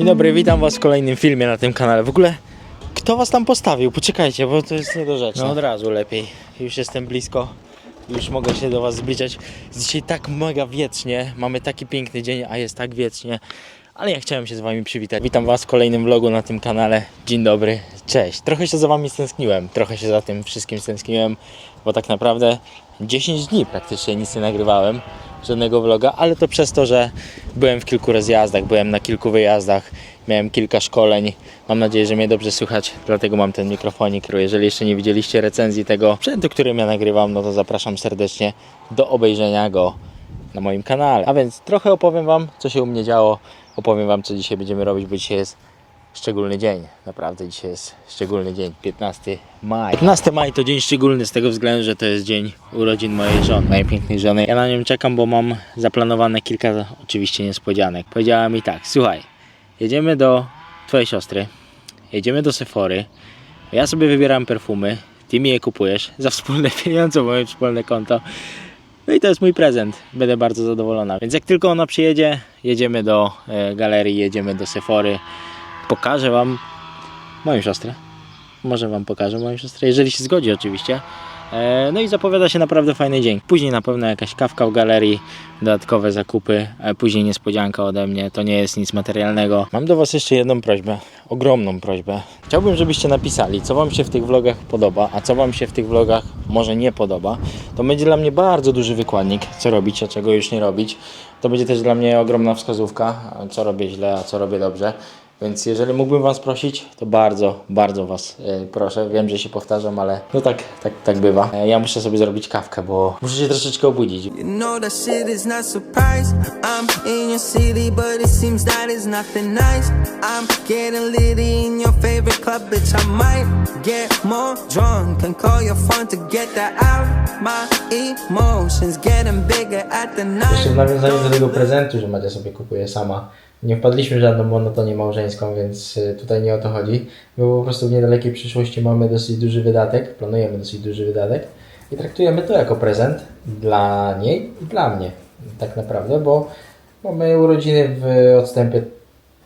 Dzień dobry, witam was w kolejnym filmie na tym kanale. W ogóle, kto was tam postawił? Poczekajcie, bo to jest niedorzeczne. No od razu lepiej. Już jestem blisko. Już mogę się do was zbliżać. Jest dzisiaj tak mega wiecznie. Mamy taki piękny dzień, a jest tak wiecznie. Ale ja chciałem się z wami przywitać. Witam was w kolejnym vlogu na tym kanale. Dzień dobry, cześć. Trochę się za wami stęskniłem. Trochę się za tym wszystkim stęskniłem, bo tak naprawdę 10 dni praktycznie nic nie nagrywałem żadnego vloga, ale to przez to, że byłem w kilku rozjazdach, byłem na kilku wyjazdach, miałem kilka szkoleń. Mam nadzieję, że mnie dobrze słychać, dlatego mam ten mikrofonik. Jeżeli jeszcze nie widzieliście recenzji tego sprzętu, którym ja nagrywam, no to zapraszam serdecznie do obejrzenia go na moim kanale. A więc trochę opowiem Wam, co się u mnie działo. Opowiem Wam, co dzisiaj będziemy robić, bo dzisiaj jest szczególny dzień. Naprawdę dzisiaj jest szczególny dzień, 15 maj. 15 maj to dzień szczególny z tego względu, że to jest dzień urodzin mojej żony, mojej pięknej żony. Ja na nią czekam, bo mam zaplanowane kilka oczywiście niespodzianek. Powiedziała mi tak, słuchaj, jedziemy do twojej siostry, jedziemy do Sephory, ja sobie wybieram perfumy, ty mi je kupujesz za wspólne pieniądze, moje wspólne konto. No i to jest mój prezent. Będę bardzo zadowolona. Więc jak tylko ona przyjedzie, jedziemy do e, galerii, jedziemy do Sephory. Pokażę Wam moją siostrę. Może Wam pokażę moją siostrę, jeżeli się zgodzi oczywiście. E, No i zapowiada się naprawdę fajny dzień. Później na pewno jakaś kawka w galerii, dodatkowe zakupy, a później niespodzianka ode mnie. To nie jest nic materialnego. Mam do Was jeszcze jedną prośbę, ogromną prośbę. Chciałbym, żebyście napisali, co Wam się w tych vlogach podoba, a co Wam się w tych vlogach może nie podoba. To będzie dla mnie bardzo duży wykładnik, co robić, a czego już nie robić. To będzie też dla mnie ogromna wskazówka, co robię źle, a co robię dobrze. Więc jeżeli mógłbym Was prosić, to bardzo, bardzo Was e, proszę. Wiem, że się powtarzam, ale no tak, tak, tak bywa. E, ja muszę sobie zrobić kawkę, bo muszę się troszeczkę obudzić. You know that shit is not surprise. I'm in your city, but it seems that is nothing nice. I'm getting litty in your favorite club, bitch. I might get more drunk and call your phone to get that out. My emotions getting bigger at the night. Jeszcze w nawiązaniu do tego prezentu, że Madzia sobie kupuje sama. Nie wpadliśmy w żadną monotonię małżeńską, więc y, tutaj nie o to chodzi. Bo po prostu w niedalekiej przyszłości mamy dosyć duży wydatek, planujemy dosyć duży wydatek i traktujemy to jako prezent dla niej i dla mnie tak naprawdę, bo mamy urodziny w odstępie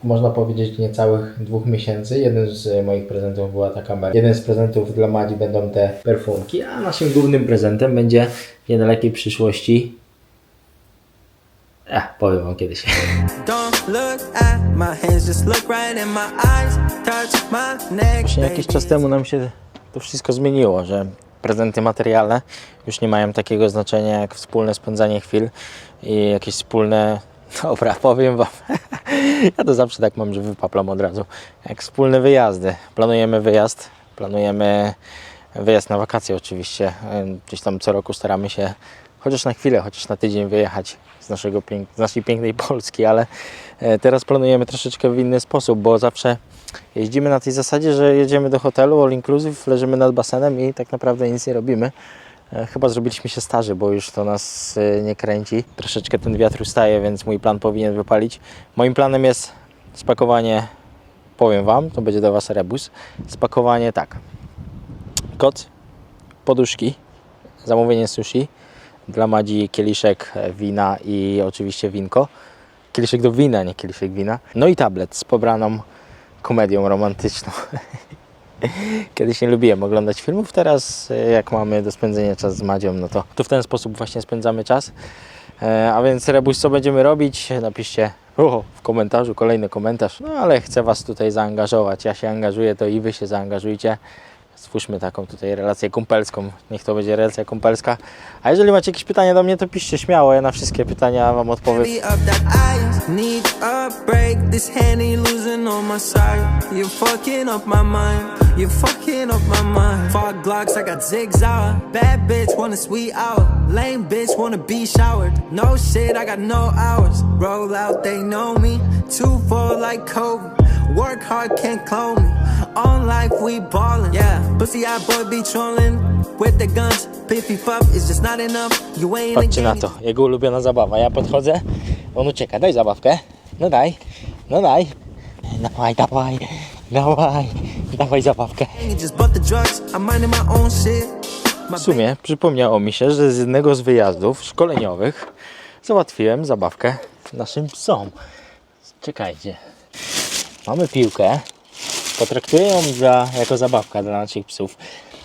można powiedzieć niecałych dwóch miesięcy. Jeden z moich prezentów była ta kamera. Jeden z prezentów dla Madzi będą te perfumki, a naszym głównym prezentem będzie w niedalekiej przyszłości eyes. Touch my neck. Właśnie jakiś czas temu nam się to wszystko zmieniło, że prezenty materialne już nie mają takiego znaczenia jak wspólne spędzanie chwil i jakieś wspólne. Dobra, powiem wam. ja to zawsze tak mam, że wypaplam od razu. Jak wspólne wyjazdy. Planujemy wyjazd, planujemy wyjazd na wakacje oczywiście. Gdzieś tam co roku staramy się chociaż na chwilę, chociaż na tydzień wyjechać z, naszego z naszej pięknej Polski, ale e, teraz planujemy troszeczkę w inny sposób, bo zawsze jeździmy na tej zasadzie, że jedziemy do hotelu all inclusive, leżymy nad basenem i tak naprawdę nic nie robimy. E, Chyba zrobiliśmy się starzy, bo już to nas e, nie kręci. Troszeczkę ten wiatr ustaje, więc mój plan powinien wypalić. Moim planem jest spakowanie, powiem Wam, to będzie do Was rebus. Spakowanie tak, koc, poduszki, zamówienie sushi, dla Madzi kieliszek e, wina i oczywiście winko. Kieliszek do wina, nie kieliszek wina. No i tablet z pobraną komedią romantyczną. Kiedyś nie lubiłem oglądać filmów, teraz e, jak mamy do spędzenia czas z Madzią, no to, to w ten sposób właśnie spędzamy czas. E, A więc Rebus, co będziemy robić? Napiszcie o, w komentarzu, kolejny komentarz. No ale chcę Was tutaj zaangażować. Ja się angażuję, to i Wy się zaangażujcie. Stwórzmy taką tutaj relację kumpelską. Niech to będzie relacja kumpelska. A jeżeli macie jakieś pytania do mnie, to piszcie śmiało. Ja na wszystkie pytania Wam odpowiem. No no. Work hard, can't clone me. On life, we ballin'. Yeah, pussy eye boy be trolling. With the guns, piffy puff is just not enough. You ain't Patrzcie na to, jego ulubiona zabawa. Ja podchodzę, on ucieka. Daj zabawkę. No daj, no daj. Dawaj, dawaj, dawaj, dawaj zabawkę. W sumie przypomniało mi się, że z jednego z wyjazdów szkoleniowych załatwiłem zabawkę naszym psom. Czekajcie. Mamy piłkę. Potraktuję ją za, jako zabawka dla naszych psów.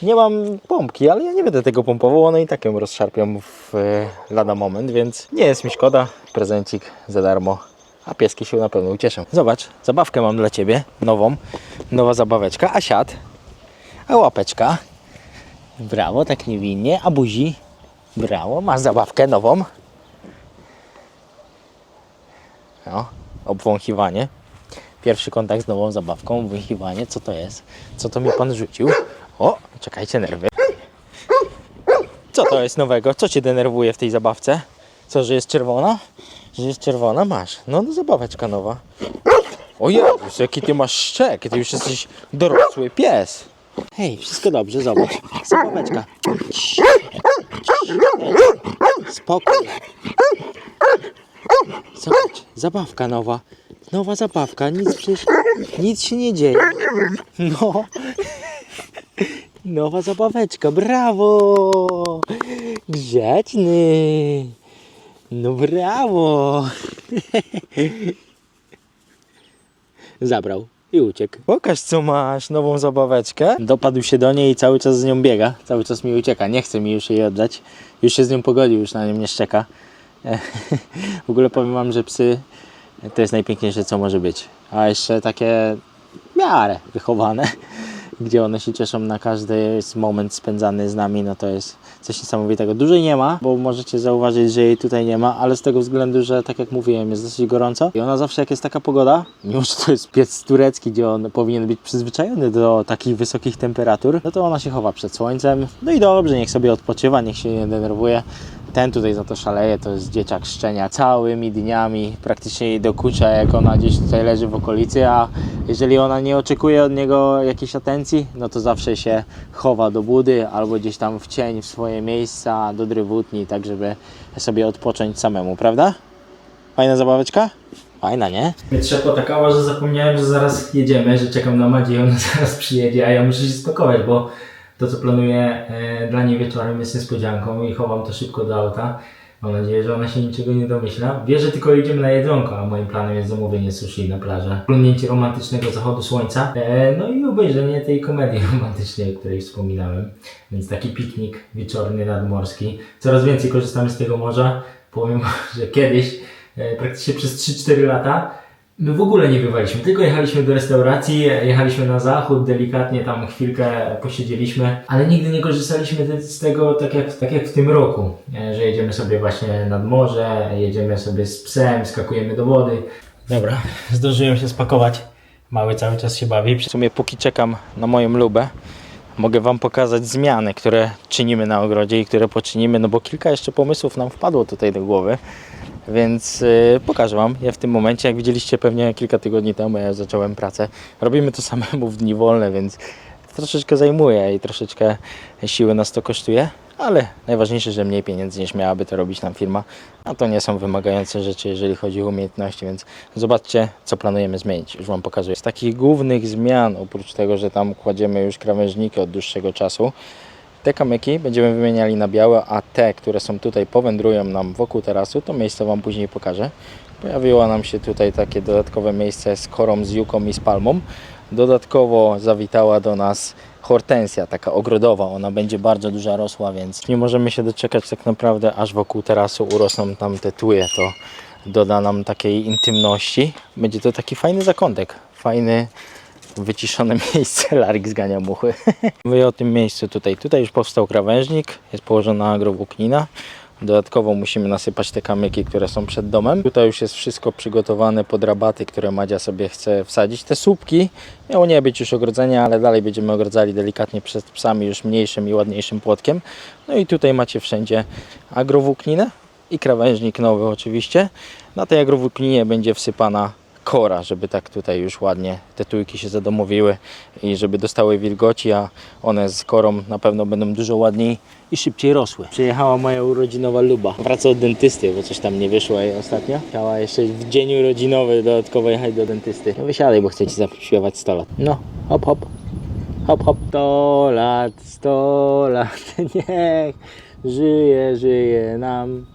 Nie mam pompki, ale ja nie będę tego pompował, one i tak ją rozszarpią w e, lada moment, więc nie jest mi szkoda. Prezencik za darmo, a pieski się na pewno ucieszą. Zobacz, zabawkę mam dla Ciebie, nową, nowa zabaweczka, a siad, a łapeczka. Brawo, tak niewinnie, a buzi. Brawo, masz zabawkę nową. No, obwąchiwanie. Pierwszy kontakt z nową zabawką, obwąchiwanie. Co to jest? Co to mi pan rzucił? O, czekajcie, nerwy. Co to jest nowego? Co cię denerwuje w tej zabawce? Co, że jest czerwona? Że jest czerwona? Masz. No, no zabaweczka nowa. O Jezus, jaki ty masz szczek. Ty już jesteś dorosły pies. Hej, wszystko dobrze, zobacz. Zabaweczka. Spokój. Zobacz, zabawka nowa. Nowa zabawka, nic przecież, nic się nie dzieje. No. Nowa zabaweczka, brawo! Grzeczny! No brawo! Zabrał i uciekł. Pokaż co masz, nową zabaweczkę. Dopadł się do niej i cały czas z nią biega. Cały czas mi ucieka, nie chce mi już jej oddać. Już się z nią pogodził, już na nią nie szczeka. W ogóle powiem wam, że psy to jest najpiękniejsze co może być. A jeszcze takie miarę wychowane, gdzie one się cieszą na każdy moment spędzany z nami, no to jest coś niesamowitego. Dużej nie ma, bo możecie zauważyć, że jej tutaj nie ma, ale z tego względu, że tak jak mówiłem, jest dosyć gorąco i ona zawsze jak jest taka pogoda, mimo że to jest piec turecki, gdzie on powinien być przyzwyczajony do takich wysokich temperatur, no to ona się chowa przed słońcem. No i dobrze, niech sobie odpoczywa, niech się nie denerwuje. Ten tutaj za to szaleje, to jest dzieciak szczenia całymi dniami, praktycznie jej dokucza, jak ona gdzieś tutaj leży w okolicy, a jeżeli ona nie oczekuje od niego jakiejś atencji, no to zawsze się chowa do budy albo gdzieś tam w cień, w swoje miejsca, do drywutni, tak żeby sobie odpocząć samemu, prawda? Fajna zabaweczka? Fajna, nie? Mnie trzeba takała, że zapomniałem, że zaraz jedziemy, że czekam na Madzie i ona zaraz przyjedzie, a ja muszę się spakować, bo to co planuję e, dla niej wieczorem jest niespodzianką i chowam to szybko do auta. Mam nadzieję, że ona się niczego nie domyśla. Wie, że tylko idziemy na jedzonko, a moim planem jest zamówienie sushi na plażę. Plunięcie romantycznego zachodu słońca, e, no i obejrzenie tej komedii romantycznej, o której wspominałem. Więc taki piknik wieczorny nadmorski. Coraz więcej korzystamy z tego morza. Powiem, że kiedyś, e, praktycznie przez 3-4 lata, My w ogóle nie bywaliśmy, tylko jechaliśmy do restauracji, jechaliśmy na zachód, delikatnie tam chwilkę posiedzieliśmy, ale nigdy nie korzystaliśmy z tego tak jak, tak jak w tym roku, e, że jedziemy sobie właśnie nad morze, jedziemy sobie z psem, skakujemy do wody. Dobra, zdążyłem się spakować. Mały cały czas się bawi. W sumie póki czekam na moją lubę, mogę Wam pokazać zmiany, które czynimy na ogrodzie i które poczynimy, no bo kilka jeszcze pomysłów nam wpadło tutaj do głowy, więc yy, pokażę Wam je w tym momencie. Jak widzieliście pewnie kilka tygodni temu, ja zacząłem pracę. Robimy to samemu w dni wolne, więc troszeczkę zajmuje i troszeczkę siły nas to kosztuje, ale najważniejsze, że mniej pieniędzy niż miałaby to robić nam firma, a to nie są wymagające rzeczy, jeżeli chodzi o umiejętności, więc zobaczcie, co planujemy zmienić. Już Wam pokazuję. Z takich głównych zmian, oprócz tego, że tam kładziemy już krawężniki od dłuższego czasu, te kamyki będziemy wymieniali na białe, a te, które są tutaj, powędrują nam wokół tarasu, to miejsce Wam później pokażę. Pojawiło nam się tutaj takie dodatkowe miejsce z korą, z juką i z palmą. Dodatkowo zawitała do nas hortensja, taka ogrodowa. Ona będzie bardzo duża rosła, więc nie możemy się doczekać tak naprawdę, aż wokół terasu urosną tam te tuje. To doda nam takiej intymności. Będzie to taki fajny zakątek, fajny, wyciszone miejsce. Larik zgania muchy. Mówię o tym miejscu tutaj. Tutaj już powstał krawężnik, jest położona agrowłóknina. Dodatkowo musimy nasypać te kamyki, które są przed domem. Tutaj już jest wszystko przygotowane pod rabaty, które Madzia sobie chce wsadzić. Te słupki miało nie być już ogrodzenia, ale dalej będziemy ogrodzali delikatnie przed psami już mniejszym i ładniejszym płotkiem. No i tutaj macie wszędzie agrowłókninę i krawężnik nowy oczywiście. Na tej agrowłókninie będzie wsypana kora, żeby tak tutaj już ładnie te tujki się zadomowiły i żeby dostały wilgoci, a one z korą na pewno będą dużo ładniej i szybciej rosły. Przyjechała moja urodzinowa luba. Wraca od dentysty, bo coś tam nie wyszło jej ostatnio. Chciała jeszcze w dzień urodzinowy dodatkowo jechać do dentysty. No wysiadaj, bo chcę ci zaśpiewać 100 lat. No, hop hop. Hop hop. 100 lat, 100 lat, niech żyje, żyje nam.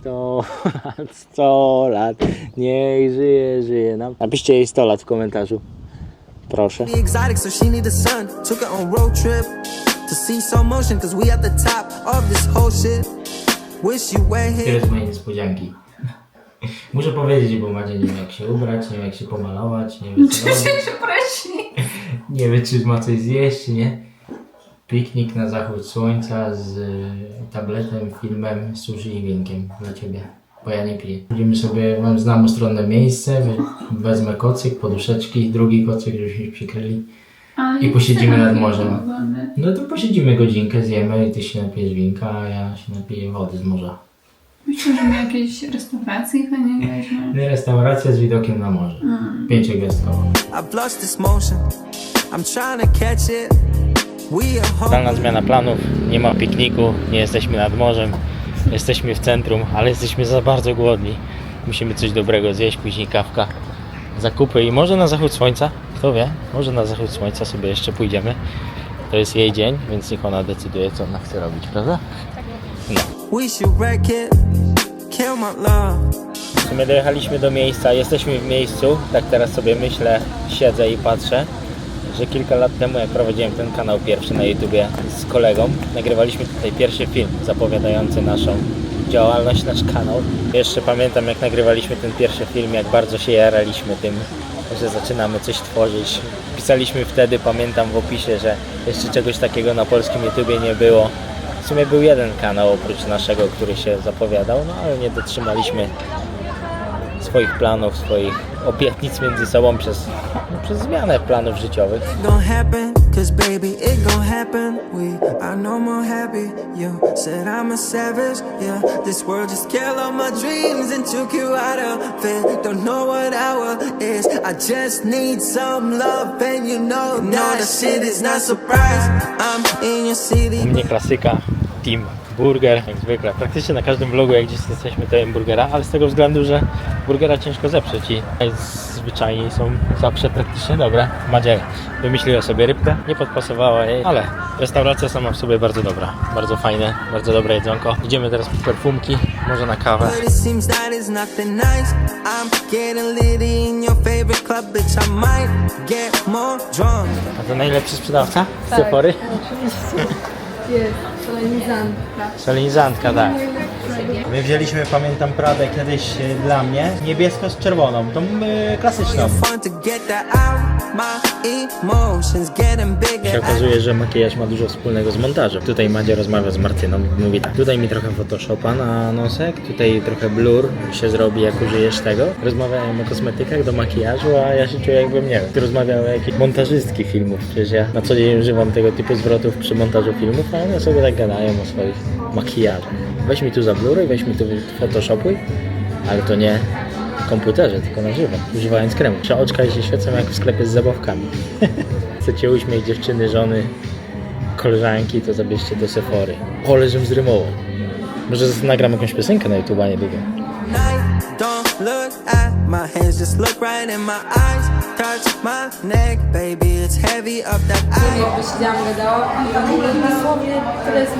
100 lat, 100 lat, niech żyje, żyje nam. Napiszcie jej 100 lat w komentarzu. Proszę. Tyle z mojej niespodzianki. Muszę powiedzieć, bo Macie nie wie jak się ubrać, nie wie jak się pomalować, nie wie co robić, nie wie czy ma coś zjeść, czy nie. Piknik na zachód słońca z y, tabletem, filmem, sushi i winkiem dla Ciebie, bo ja nie piję. Będziemy sobie, mam znam ustronne miejsce, wezmę kocyk, poduszeczki, drugi kocyk, żebyśmy się przykryli i posiedzimy nad morzem. No to posiedzimy godzinkę, zjemy i Ty się napijesz winka, a ja się napiję wody z morza. Myślę, że my jakieś restauracje chyba nie weźmie. Restauracja z widokiem na morze. Pięciogwiazdkowa. I've lost this motion. I'm trying to catch it. Totalna zmiana planów, nie ma pikniku, nie jesteśmy nad morzem, jesteśmy w centrum, ale jesteśmy za bardzo głodni. Musimy coś dobrego zjeść, później kawka, zakupy i może na zachód słońca, kto wie, może na zachód słońca sobie jeszcze pójdziemy. To jest jej dzień, więc niech ona decyduje, co ona chce robić, prawda? No. W sumie dojechaliśmy do miejsca, jesteśmy w miejscu, tak teraz sobie myślę, siedzę i patrzę, że kilka lat temu jak prowadziłem ten kanał pierwszy na YouTubie z kolegą, nagrywaliśmy tutaj pierwszy film zapowiadający naszą działalność, nasz kanał. Jeszcze pamiętam jak nagrywaliśmy ten pierwszy film, jak bardzo się jaraliśmy tym, że zaczynamy coś tworzyć. Pisaliśmy wtedy, pamiętam w opisie, że jeszcze czegoś takiego na polskim YouTubie nie było. W sumie był jeden kanał oprócz naszego, który się zapowiadał, no ale nie dotrzymaliśmy swoich planów, swoich obietnic między sobą przez, no, przez zmianę planów życiowych. It gon' happen, cause baby, it happen. We are no more happy. You said I'm a savage, yeah. This world just killed all my dreams and took you out of it. Don't know what hour is. I just need some love, and you know that shit is not surprise. I'm in your city. U mnie klasyka, team burger, jak zwykle. Praktycznie na każdym vlogu, jak gdzieś jesteśmy, to jem burgera, ale z tego względu, że burgera ciężko zepsuć i zwyczajnie są zawsze praktycznie dobre. Madzia wymyśliła sobie rybkę, nie podpasowała jej, ale restauracja sama w sobie bardzo dobra, bardzo fajne, bardzo dobre jedzonko. Idziemy teraz po perfumki, może na kawę. A to najlepszy sprzedawca? Z Sephory? Jest, solenizantka. Solenizantka, tak. My wzięliśmy, pamiętam, Pradę kiedyś e, dla mnie, niebiesko z czerwoną, tą e, klasyczną. Się okazuje, że makijaż ma dużo wspólnego z montażem. Tutaj Madzia rozmawia z Martyną i mówi tak, tutaj mi trochę Photoshopa na nosek, tutaj trochę blur się zrobi, jak użyjesz tego. Rozmawiają o kosmetykach do makijażu, a ja się czuję jakbym, nie wiem, rozmawiał o jakiejś montażystki filmów. Przecież ja na co dzień używam tego typu zwrotów przy montażu filmów, a one sobie tak gadają o swoich makijażach. Weź mi tu zabluruj, weź mi tu Photoshopuj, ale to nie komputerze, tylko na żywo, używając kremu. Czy oczka się świecą jak w sklepie z zabawkami. Chcecie uśmiech dziewczyny, żony, koleżanki, to zabierzcie do Sephory. Ole, żem zrymował. Może nagram jakąś piosenkę na YouTube niedługo. Night, don't look at my hands, just look right in my eyes. Touch my neck, baby, it's heavy up that eye. Bo siedziałam, gadałam i w ogóle dosłownie tyle jest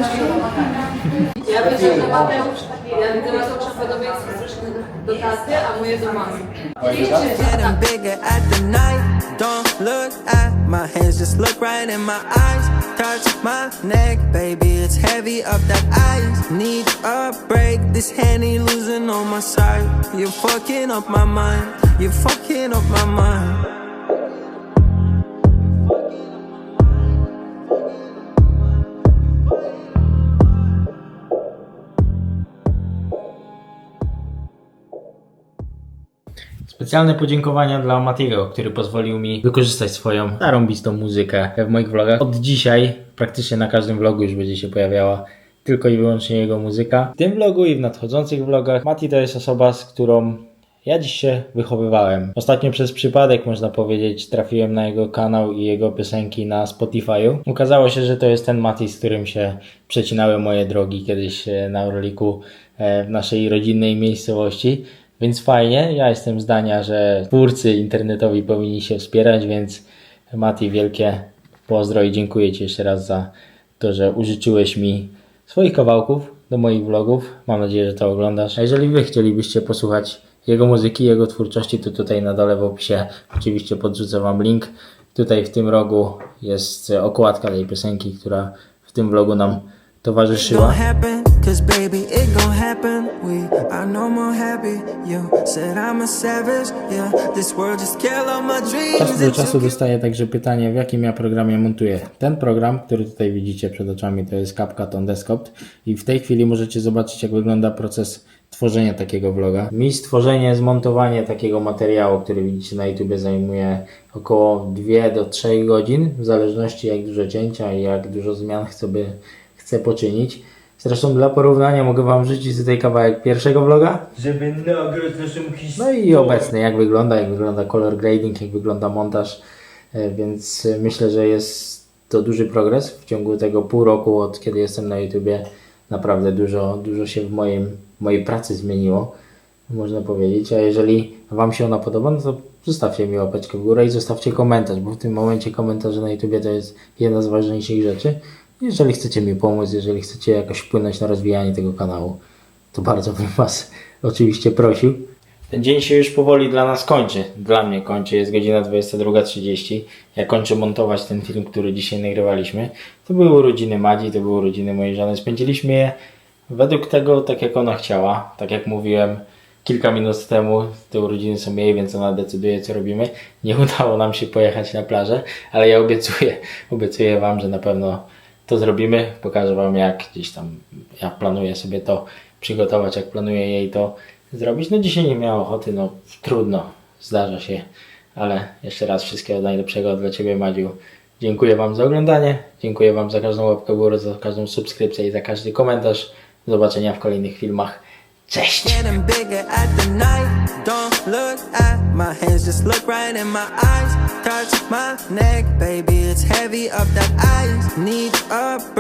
Ja że Mateusz, ja widzę Mateusza podobieństwo straszne do taty, a moje do mamy. Getting bigger at the night. Don't look at my hands, just look right in my eyes. Touch my neck, baby, it's heavy up that ice. Need a break, this handy losing on my side. You're fucking up my mind. You're fucking up my mind. Specjalne podziękowania dla Matiego, który pozwolił mi wykorzystać swoją zarąbistą muzykę w moich vlogach. Od dzisiaj praktycznie na każdym vlogu już będzie się pojawiała tylko i wyłącznie jego muzyka. W tym vlogu i w nadchodzących vlogach Mati to jest osoba, z którą ja dziś się wychowywałem. Ostatnio przez przypadek, można powiedzieć, trafiłem na jego kanał i jego piosenki na Spotify'u. Ukazało się, że to jest ten Mati, z którym się przecinały moje drogi kiedyś e, na Orliku e, w naszej rodzinnej miejscowości. Więc fajnie, ja jestem zdania, że twórcy internetowi powinni się wspierać, więc Mati, wielkie pozdro i dziękuję Ci jeszcze raz za to, że użyczyłeś mi swoich kawałków do moich vlogów. Mam nadzieję, że to oglądasz. A jeżeli wy chcielibyście posłuchać jego muzyki, jego twórczości, to tutaj na dole w opisie oczywiście podrzucę wam link. Tutaj w tym rogu jest okładka tej piosenki, która w tym vlogu nam towarzyszyła. no. Czas do czasu dostaję także pytanie, w jakim ja programie montuję. Ten program, który tutaj widzicie przed oczami, to jest CapCut on Desktop i w tej chwili możecie zobaczyć, jak wygląda proces tworzenia takiego vloga. Mi stworzenie, zmontowanie takiego materiału, który widzicie na YouTube zajmuje około 2 do 3 godzin, w zależności jak dużo cięcia i jak dużo zmian chcę, by, chcę poczynić. Zresztą dla porównania mogę Wam wrzucić tutaj kawałek pierwszego vloga, Żeby nagrać naszą no i obecny, jak wygląda, jak wygląda color grading, jak wygląda montaż, E, więc myślę, że jest to duży progres w ciągu tego pół roku, od kiedy jestem na YouTubie. Naprawdę dużo, dużo się w moim, mojej pracy zmieniło, można powiedzieć. A jeżeli Wam się ona podoba, no to zostawcie mi łapeczkę w górę i zostawcie komentarz, bo w tym momencie komentarze na YouTubie to jest jedna z ważniejszych rzeczy. Jeżeli chcecie mi pomóc, jeżeli chcecie jakoś wpłynąć na rozwijanie tego kanału, to bardzo bym Was oczywiście prosił. Ten dzień się już powoli dla nas kończy. Dla mnie kończy. Jest godzina 22.30. Ja kończę montować ten film, który dzisiaj nagrywaliśmy. To były urodziny Madzi, to były urodziny mojej żony. Spędziliśmy je według tego, tak jak ona chciała. Tak jak mówiłem kilka minut temu, te urodziny są jej, więc ona decyduje, co robimy. Nie udało nam się pojechać na plażę, ale ja obiecuję, obiecuję Wam, że na pewno to zrobimy. Pokażę Wam, jak gdzieś tam ja planuję sobie to przygotować, jak planuję jej to zrobić. No dzisiaj nie miała ochoty, no trudno, zdarza się, ale jeszcze raz wszystkiego najlepszego dla Ciebie Madziu. Dziękuję Wam za oglądanie, dziękuję Wam za każdą łapkę w górę, za każdą subskrypcję i za każdy komentarz. Do zobaczenia w kolejnych filmach. Cześć! Getting bigger at the night. Don't look at my hands, just look right in my eyes. Touch my neck, baby, it's heavy up that ice. Need a break.